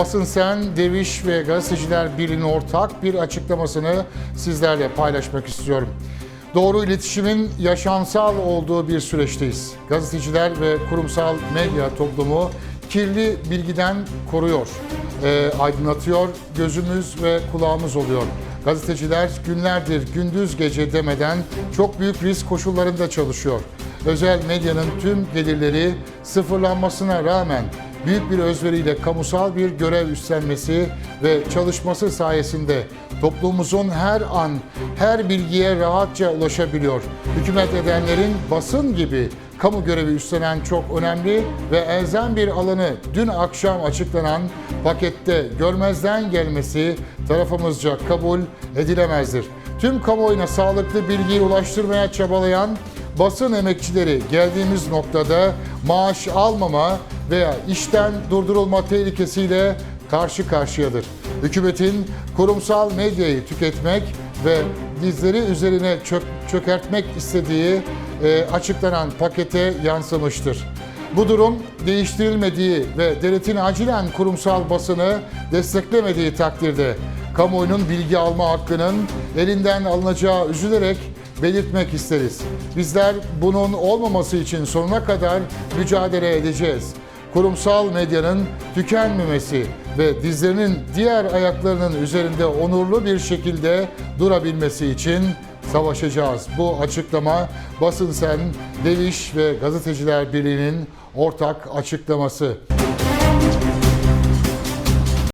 Basın Sen, Deviş ve Gazeteciler Birliği'nin ortak bir açıklamasını sizlerle paylaşmak istiyorum. Doğru iletişimin yaşamsal olduğu bir süreçteyiz. Gazeteciler ve kurumsal medya toplumu kirli bilgiden koruyor, e, aydınlatıyor, gözümüz ve kulağımız oluyor. Gazeteciler günlerdir gündüz gece demeden çok büyük risk koşullarında çalışıyor. Özel medyanın tüm gelirleri sıfırlanmasına rağmen büyük bir özveriyle kamusal bir görev üstlenmesi ve çalışması sayesinde toplumumuzun her an her bilgiye rahatça ulaşabiliyor. Hükümet edenlerin basın gibi kamu görevi üstlenen çok önemli ve elzem bir alanı dün akşam açıklanan pakette görmezden gelmesi tarafımızca kabul edilemezdir. Tüm kamuoyuna sağlıklı bilgiyi ulaştırmaya çabalayan basın emekçileri geldiğimiz noktada maaş almama veya işten durdurulma tehlikesiyle karşı karşıyadır. Hükümetin kurumsal medyayı tüketmek ve dizleri üzerine çök, çökertmek istediği e, açıklanan pakete yansımıştır. Bu durum değiştirilmediği ve devletin acilen kurumsal basını desteklemediği takdirde kamuoyunun bilgi alma hakkının elinden alınacağı üzülerek belirtmek isteriz. Bizler bunun olmaması için sonuna kadar mücadele edeceğiz. Kurumsal medyanın tükenmemesi ve dizlerinin diğer ayaklarının üzerinde onurlu bir şekilde durabilmesi için savaşacağız. Bu açıklama Basın Sen, Deviş ve Gazeteciler Birliği'nin ortak açıklaması.